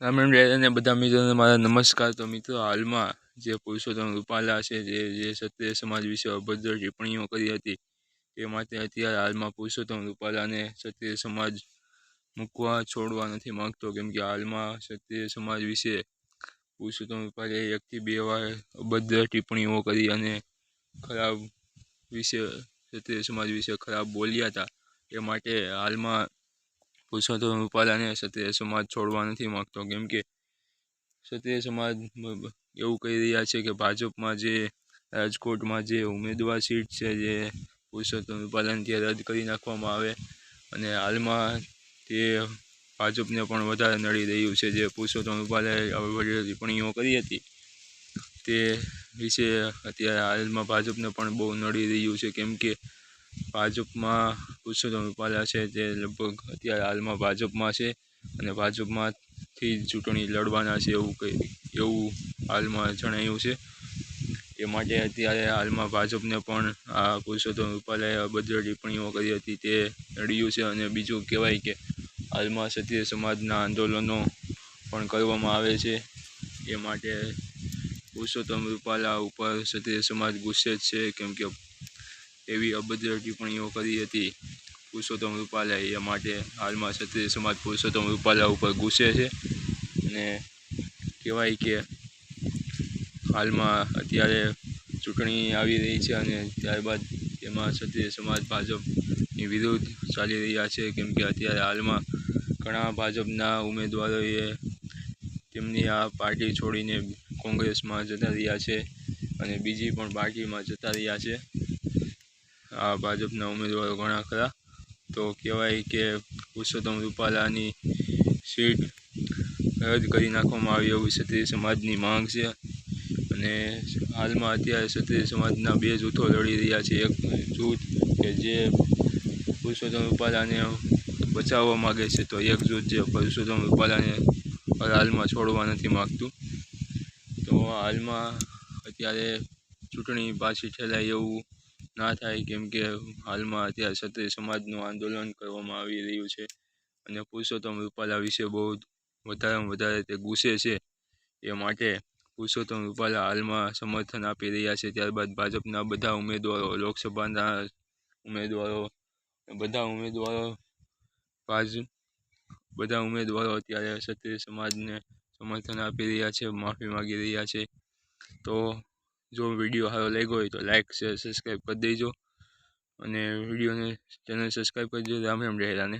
રામ રામ અને બધા મિત્રોને મારા નમસ્કાર. તો મિત્રો, હાલમાં જે પુરુષોત્તમ રૂપાલા છે, જે જે ક્ષત્રિય સમાજ વિશે અભદ્ર ટિપ્પણીઓ કરી હતી, તે માટે અત્યારે હાલમાં પુરુષોત્તમ રૂપાલાને ક્ષત્રિય સમાજ મૂકવા છોડવા નથી માગતો. કેમ કે હાલમાં ક્ષત્રિય સમાજ વિશે પુરુષોત્તમ રૂપાલાએ એકથી બે વાર અભદ્ર ટિપ્પણીઓ કરી અને ખરાબ વિશે, ક્ષત્રિય સમાજ વિશે ખરાબ બોલ્યા હતા. એ માટે હાલમાં પુરુષોત્તમ રૂપાલાને ક્ષત્રિય સમાજ છોડવા નથી માગતો. કેમ કે ક્ષત્રિય સમાજ એવું કહી રહ્યા છે કે ભાજપમાં જે રાજકોટમાં જે ઉમેદવાર સીટ છે જે પુરુષોત્તમ રૂપાલાને ત્યાં રદ કરી નાખવામાં આવે. અને હાલમાં તે ભાજપને પણ વધારે નડી રહ્યું છે. જે પુરુષોત્તમ રૂપાલાએ ટિપ્પણીઓ કરી હતી. તે વિશે અત્યારે હાલમાં ભાજપને પણ બહુ નડી રહ્યું છે. કેમ કે ભાજપમાં પુરુષોત્તમ રૂપાલા છે તે લગભગ અત્યારે હાલમાં ભાજપમાં છે અને ભાજપમાંથી ચૂંટણી લડવાના છે એવું કંઈ, એવું હાલમાં જણાયું છે. એ માટે અત્યારે હાલમાં ભાજપને પણ આ પુરુષોત્તમ રૂપાલાએ અભદ્ર ટિપ્પણીઓ કરી હતી તે નડ્યું છે અને બીજું કહેવાય કે હાલમાં ક્ષત્રિય સમાજના આંદોલનો પણ કરવામાં આવે છે. એ માટે પુરુષોત્તમ રૂપાલા ઉપર ક્ષત્રિય સમાજ ગુસ્સે જ છે કેમ કે એવી અભદ્ર ટિપ્પણીઓ કરી હતી. પુરુષોત્તમ રૂપાલા એ માટે હાલમાં ક્ષત્રિય સમાજ પુરુષોત્તમ રૂપાલા ઉપર ગુસ્સે છે. અને કહેવાય કે હાલમાં અત્યારે ચૂંટણી આવી રહી છે અને ત્યારબાદ એમાં ક્ષત્રિય સમાજ ભાજપની વિરુદ્ધ ચાલી રહ્યા છે. કેમ કે અત્યારે હાલમાં ઘણા ભાજપના ઉમેદવારોએ તેમની આ પાર્ટી છોડીને કોંગ્રેસમાં જતા રહ્યા છે અને બીજી પણ પાર્ટીમાં જતા રહ્યા છે. આ ભાજપના ઉમેદવારો ઘણા ખરા. તો કહેવાય કે પુરુષોત્તમ રૂપાલાની સીટ રદ કરી નાખવામાં આવી એવું ક્ષત્રિય સમાજની માંગ છે. અને હાલમાં અત્યારે ક્ષત્રિય સમાજના બે જૂથો લડી રહ્યા છે. એક જૂથ કે જે પુરુષોત્તમ રૂપાલાને બચાવવા માગે છે તો એક જૂથ જે પુરુષોત્તમ રૂપાલાને હાલમાં છોડવા નથી માગતું. તો હાલમાં અત્યારે ચૂંટણી પાછી ઠેલાય એવું ના થાય કેમ કે હાલમાં અત્યારે ક્ષત્રિય સમાજનું આંદોલન કરવામાં આવી રહ્યું છે. અને પુરુષોત્તમ રૂપાલા વિશે બહુ વધારેમાં વધારે તે ગુસ્સે છે એ માટે પુરુષોત્તમ રૂપાલા હાલમાં સમર્થન આપી રહ્યા છે. ત્યારબાદ ભાજપના બધા ઉમેદવારો, લોકસભાના ઉમેદવારો, બધા ઉમેદવારો, ભાજ બધા ઉમેદવારો અત્યારે ક્ષત્રિય સમાજને સમર્થન આપી રહ્યા છે, માફી માગી રહ્યા છે. તો જો વીડિયો સારો લાગ્યો હોય તો લાઇક શેર સબસ્ક્રાઈબ કરી દેજો. અને વિડીયોને ચેનલ સબસ્ક્રાઈબ કરી દેજો. રામ રામ રહેલાને